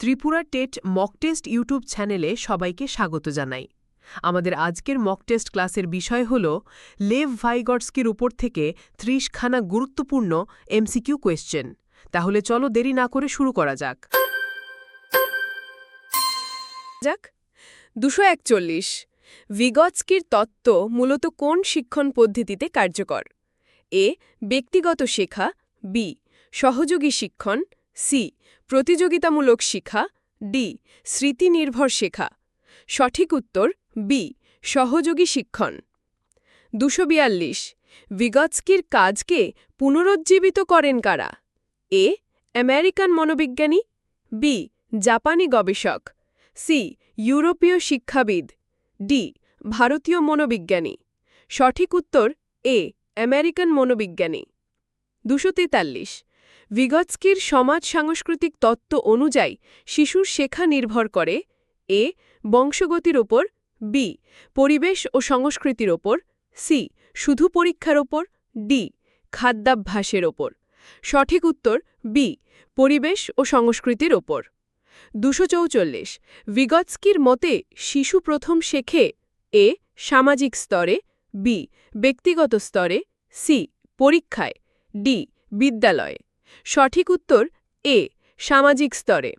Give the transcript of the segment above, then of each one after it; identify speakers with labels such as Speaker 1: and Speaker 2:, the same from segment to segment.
Speaker 1: Tripura TET mock test YouTube চ্যানেলে সবাইকে স্বাগত জানাই। আমাদের আজকের মক টেস্ট ক্লাসের বিষয় হল, লেভ ভাইগটস্কির উপর থেকে ত্রিশখানা গুরুত্বপূর্ণ এমসিকিউ কোয়েশ্চেন। তাহলে চলো দেরি না করে শুরু করা যাক।
Speaker 2: যাক, দুশো একচল্লিশ। ভিগৎস্কির তত্ত্ব মূলত কোন শিক্ষণ পদ্ধতিতে কার্যকর? এ, ব্যক্তিগত শেখা, বি, সহযোগী শিক্ষণ সি, প্রতিযোগিতামূলক শিক্ষা ডি, স্মৃতিনির্ভর শেখা। সঠিক উত্তর, বি, সহযোগী শিক্ষণ। দুশো বিয়াল্লিশ, ভিগৎস্কির কাজকে পুনরুজ্জীবিত করেন কারা? এ, আমেরিকান মনোবিজ্ঞানী, বি, জাপানি গবেষক। সি, ইউরোপীয় শিক্ষাবিদ। ডি, ভারতীয় মনোবিজ্ঞানী। সঠিক উত্তর, এ, আমেরিকান মনোবিজ্ঞানী। দুশো তেতাল্লিশ ভিগৎস্কির সমাজ সাংস্কৃতিক তত্ত্ব অনুযায়ী শিশুর শেখা নির্ভর করে এ, বংশগতির ওপর, বি, পরিবেশ ও সংস্কৃতির ওপর, সি, শুধু পরীক্ষার ওপর, ডি, খাদ্যাভ্যাসের ওপর। সঠিক উত্তর, বি, পরিবেশ ও সংস্কৃতির ওপর। দুশো চৌচল্লিশ। ভিগৎস্কির মতে শিশু প্রথম শেখে এ, সামাজিক স্তরে, বি, ব্যক্তিগত স্তরে, সি, পরীক্ষায়, ডি, বিদ্যালয়ে। সঠিক উত্তর, এ, সামাজিক স্তরে।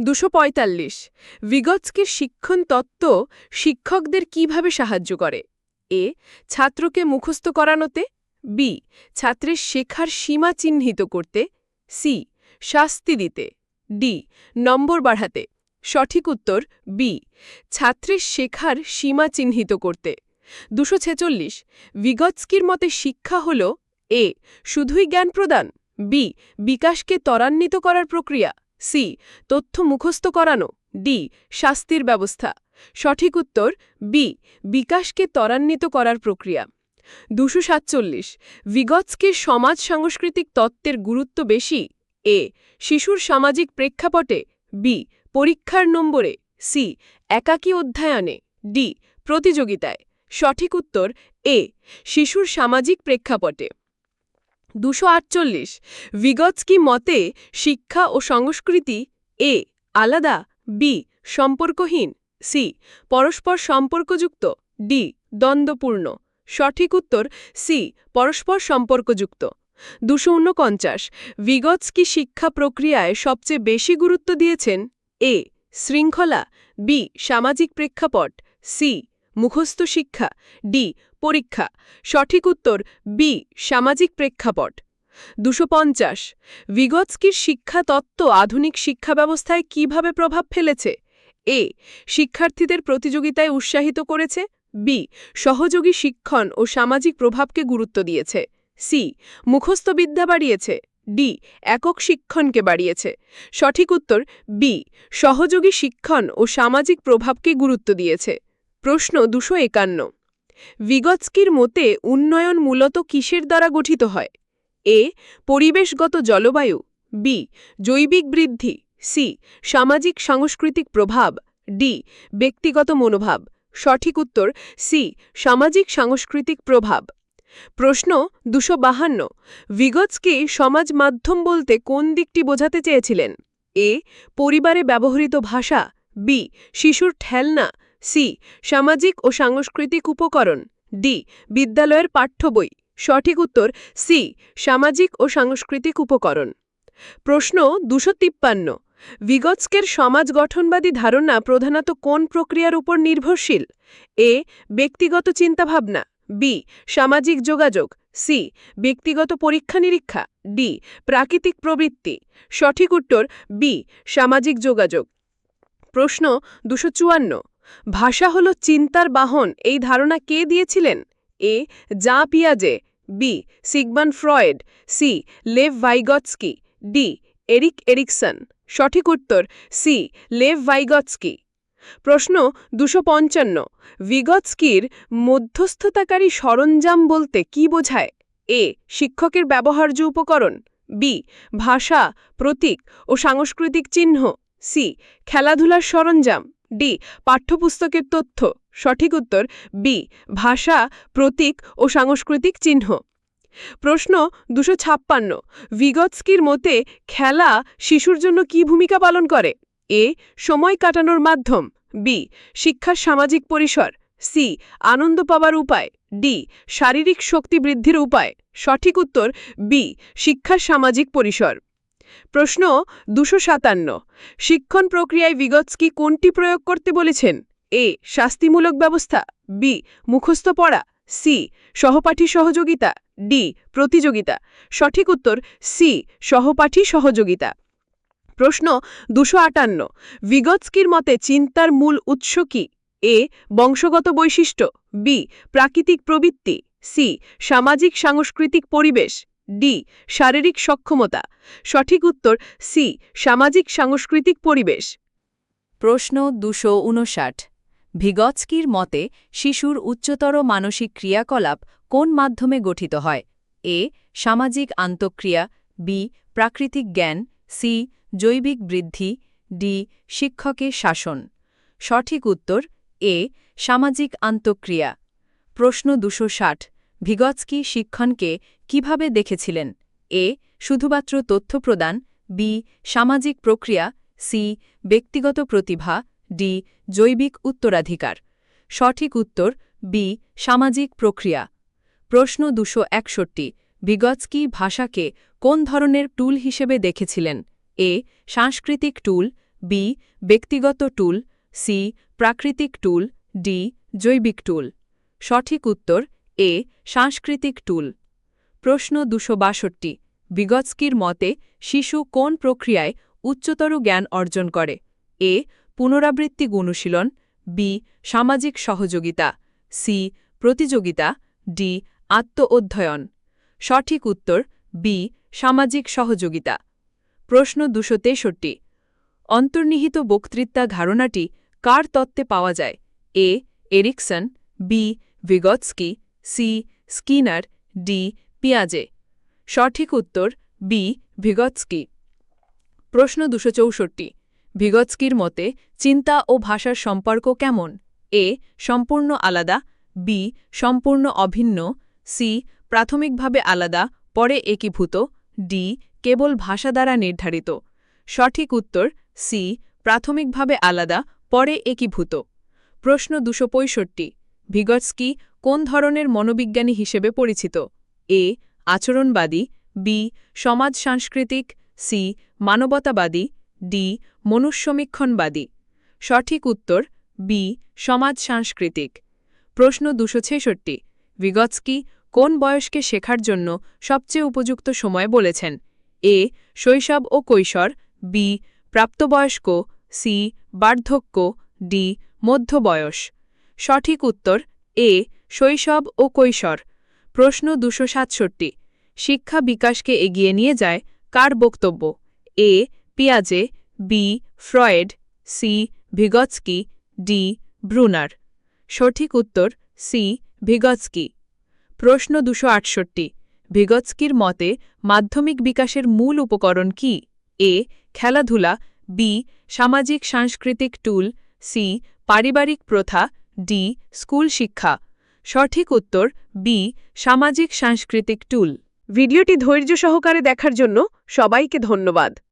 Speaker 2: দুশো পঁয়তাল্লিশ। ভিগৎস্কির শিক্ষণ তত্ত্ব শিক্ষকদের কীভাবে সাহায্য করে? এ, ছাত্রকে মুখস্থ করানোতে। বি, ছাত্রের শেখার সীমা চিহ্নিত করতে। সি, শাস্তি দিতে। ডি, নম্বর বাড়াতে। সঠিক উত্তর, বি, ছাত্রের শেখার সীমা চিহ্নিত করতে। দুশো ছেচল্লিশ। ভিগৎস্কির মতে শিক্ষা হল, এ, শুধুই জ্ঞান প্রদান? বি, বিকাশকে ত্বরান্বিত করার প্রক্রিয়া। সি, তথ্য মুখস্থ করানো। ডি শাস্তির ব্যবস্থা। সঠিক উত্তর বি বিকাশকে ত্বরান্বিত করার প্রক্রিয়া। দুশো সাতচল্লিশ ভিগৎস্কির সমাজ সাংস্কৃতিক তত্ত্বের গুরুত্ব বেশি। এ, শিশুর সামাজিক প্রেক্ষাপটে। বি পরীক্ষার নম্বরে। সি একাকী অধ্যায়নে। ডি প্রতিযোগিতায়। সঠিক উত্তর, এ, শিশুর সামাজিক প্রেক্ষাপটে। দুশো আটচল্লিশ। ভিগৎস্কি মতে শিক্ষা ও সংস্কৃতি এ আলাদা, বি সম্পর্কহীন, সি পরস্পর সম্পর্কযুক্ত, ডি দ্বন্দ্বপূর্ণ। সঠিক উত্তর, সি পরস্পর সম্পর্কযুক্ত। দুশো ঊনপঞ্চাশ ভিগৎস্কি শিক্ষা প্রক্রিয়ায় সবচেয়ে বেশি গুরুত্ব দিয়েছেন এ শৃঙ্খলা, বি সামাজিক প্রেক্ষাপট, সি মুখস্থ শিক্ষা, ডি, পরীক্ষা, সঠিক উত্তর, বি, সামাজিক প্রেক্ষাপট। দুশো পঞ্চাশ, ভিগৎস্কির শিক্ষা তত্ত্ব আধুনিক শিক্ষা ব্যবস্থায় কীভাবে প্রভাব ফেলেছে? এ, শিক্ষার্থীদের প্রতিযোগিতায় উৎসাহিত করেছে। বি, সহযোগী শিক্ষণ ও সামাজিক প্রভাবকে গুরুত্ব দিয়েছে। সি মুখস্থবিদ্যা বাড়িয়েছে। ডি, একক শিক্ষণকে বাড়িয়েছে। সঠিক উত্তর, বি, সহযোগী শিক্ষণ ও সামাজিক প্রভাবকে গুরুত্ব দিয়েছে। প্রশ্ন দুশো একান্ন। ভিগৎস্কির মতে উন্নয়ন মূলত কিসের দ্বারা গঠিত হয়? এ, পরিবেশগত জলবায়ু, বি, জৈবিক বৃদ্ধি, সি, সামাজিক সাংস্কৃতিক প্রভাব, ডি, ব্যক্তিগত মনোভাব। সঠিক উত্তর, সি, সামাজিক সাংস্কৃতিক প্রভাব। প্রশ্ন দুশো বাহান্ন। ভিগৎস্কি সমাজ মাধ্যম বলতে কোন দিকটি বোঝাতে চেয়েছিলেন? এ, পরিবারে ব্যবহৃত ভাষা, বি, শিশুর ঠেলনা সি. সামাজিক ও সাংস্কৃতিক উপকরণ। ডি. বিদ্যালয়ের পাঠ্য বই। সঠিক উত্তর সি. সামাজিক ও সাংস্কৃতিক উপকরণ। প্রশ্ন দুশো তিপ্পান্ন। ভিগৎস্কের সমাজ গঠনবাদী ধারণা প্রধানত কোন প্রক্রিয়ার উপর নির্ভরশীল? এ. ব্যক্তিগত চিন্তাভাবনা। বি. সামাজিক যোগাযোগ। সি. ব্যক্তিগত পরীক্ষা নিরীক্ষা ডি. প্রাকৃতিক প্রবৃত্তি। সঠিক উত্তর বি. সামাজিক যোগাযোগ। প্রশ্ন দুশো চুয়ান্ন। ভাষা হল চিন্তার বাহন। এই ধারণা কে দিয়েছিলেন? A. Jean পিয়াজে, B. Sigmund Freud, C. Lev Vygotsky, D. Erik Erikson. সঠিক উত্তর, সি. লেভ ভাইগৎস্কি। প্রশ্ন দুশো পঞ্চান্ন। ভিগৎস্কির মধ্যস্থতাকারী সরঞ্জাম বলতে কি বোঝায়? এ. শিক্ষকের ব্যবহার্য উপকরণ। বি. ভাষা, প্রতীক ও সাংস্কৃতিক চিহ্ন। সি. খেলাধুলার সরঞ্জাম। ডি, পাঠ্যপুস্তকের তথ্য, সঠিক উত্তর, বি, ভাষা, প্রতীক ও সাংস্কৃতিক চিহ্ন। প্রশ্ন দুশো ছাপ্পান্ন, ভিগৎস্কির মতে খেলা শিশুর জন্য কি ভূমিকা পালন করে? এ, সময় কাটানোর মাধ্যম, বি, শিক্ষার সামাজিক পরিসর, সি, আনন্দ পাওয়ার উপায়, ডি, শারীরিক শক্তি বৃদ্ধির উপায়, সঠিক উত্তর, বি, শিক্ষার সামাজিক পরিসর। প্রশ্ন দুশো সাতান্ন। শিক্ষণ প্রক্রিয়ায় বিগৎস্কি কোনটি প্রয়োগ করতে বলেছেন? এ. শাস্তিমূলক ব্যবস্থা। বি. মুখস্থ পড়া। সি. সহপাঠী সহযোগিতা। ডি. প্রতিযোগিতা। সঠিক উত্তর সি. সহপাঠী সহযোগিতা। প্রশ্ন দুশো আটান্ন। ভিগৎস্কির মতে চিন্তার মূল উৎস কি? এ. বংশগত বৈশিষ্ট্য। বি. প্রাকৃতিক প্রবৃত্তি। সি. সামাজিক সাংস্কৃতিক পরিবেশ। ডি, শারীরিক সক্ষমতা। সঠিক উত্তর, সি, সামাজিক সাংস্কৃতিক পরিবেশ।
Speaker 3: প্রশ্ন দুশো উনষাট ভিগৎস্কির মতে, শিশুর উচ্চতর মানসিক ক্রিয়াকলাপ কোন মাধ্যমে গঠিত হয়? এ, সামাজিক আন্তঃক্রিয়া, বি, প্রাকৃতিক জ্ঞান, সি, জৈবিক বৃদ্ধি, ডি শিক্ষকের শাসন। সঠিক উত্তর, এ, সামাজিক আন্তঃক্রিয়া। প্রশ্ন দুশো ষাট। ভিগৎস্কি শিক্ষণকে কীভাবে দেখেছিলেন? এ. শুধুমাত্র তথ্য প্রদান। বি. সামাজিক প্রক্রিয়া। সি. ব্যক্তিগত প্রতিভা। ডি. জৈবিক উত্তরাধিকার। সঠিক উত্তর। বি. সামাজিক প্রক্রিয়া। প্রশ্ন দুশো একষট্টি। ভিগৎস্কি ভাষাকে কোন ধরনের টুল হিসেবে দেখেছিলেন? এ. সাংস্কৃতিক টুল। বি. ব্যক্তিগত টুল। সি. প্রাকৃতিক টুল। ডি. জৈবিক টুল। সঠিক উত্তর। এ সাংস্কৃতিক টুল। প্রশ্ন দুশো বাষট্টি, বিগৎস্কির মতে শিশু কোন প্রক্রিয়ায় উচ্চতর জ্ঞান অর্জন করে? এ, পুনরাবৃত্তি অনুশীলন, বি, সামাজিক সহযোগিতা, সি, প্রতিযোগিতা, ডি আত্ম অধ্যয়ন সঠিক উত্তর, বি, সামাজিক সহযোগিতা। প্রশ্ন দুশো তেষট্টি, অন্তর্নিহিত বক্তৃতা ধারণাটি কার তত্ত্বে পাওয়া যায়? A, Erikson, B, Vygotsky C, Skinner, D, পিয়াজে। সঠিক উত্তর, বি, ভিগৎস্কি। প্রশ্ন দুশো চৌষট্টি। ভিগৎস্কির মতে, চিন্তা ও ভাষার সম্পর্ক কেমন? এ, সম্পূর্ণ আলাদা, বি, সম্পূর্ণ অভিন্ন, সি, প্রাথমিকভাবে আলাদা, পরে একীভূত, ডি, কেবল ভাষা দ্বারা নির্ধারিত। সঠিক উত্তর, সি, প্রাথমিকভাবে আলাদা, পরে একীভূত। প্রশ্ন দুশো পঁয়ষট্টি। ভিগৎস্কি কোন ধরনের মনোবিজ্ঞানী হিসেবে পরিচিত? এ. আচরণবাদী, বি. সমাজ সাংস্কৃতিক সি. মানবতাবাদী, ডি. মনুষ্যমীক্ষণবাদী। সঠিক উত্তর, বি. সমাজ সাংস্কৃতিক প্রশ্ন দুশো ছেষট্টি। ভিগৎস্কি কোন বয়সকে শেখার জন্য সবচেয়ে উপযুক্ত সময় বলেছেন? এ. শৈশব ও কৈশোর। বি. প্রাপ্তবয়স্ক। সি. বার্ধক্য। ডি. মধ্যবয়স। সঠিক উত্তর, এ. শৈশব ও কৈশোর। প্রশ্ন দুশো সাতষট্টি। শিক্ষা বিকাশকে এগিয়ে নিয়ে যায় কার বক্তব্য? A. পিয়াজে, B. Freud, C. Vygotsky, D. Bruner. সঠিক উত্তর, সি. ভিগৎস্কি। প্রশ্ন দুশো আটষট্টি। ভিগৎস্কির মতে, মাধ্যমিক বিকাশের মূল উপকরণ কি? এ. খেলাধুলা, বি. সামাজিক সাংস্কৃতিক টুল, সি. পারিবারিক প্রথা, ডি. স্কুল শিক্ষা। সঠিক উত্তর বি সামাজিক সাংস্কৃতিক টুল
Speaker 2: ভিডিওটি ধৈর্য সহকারে দেখার জন্য সবাইকে ধন্যবাদ।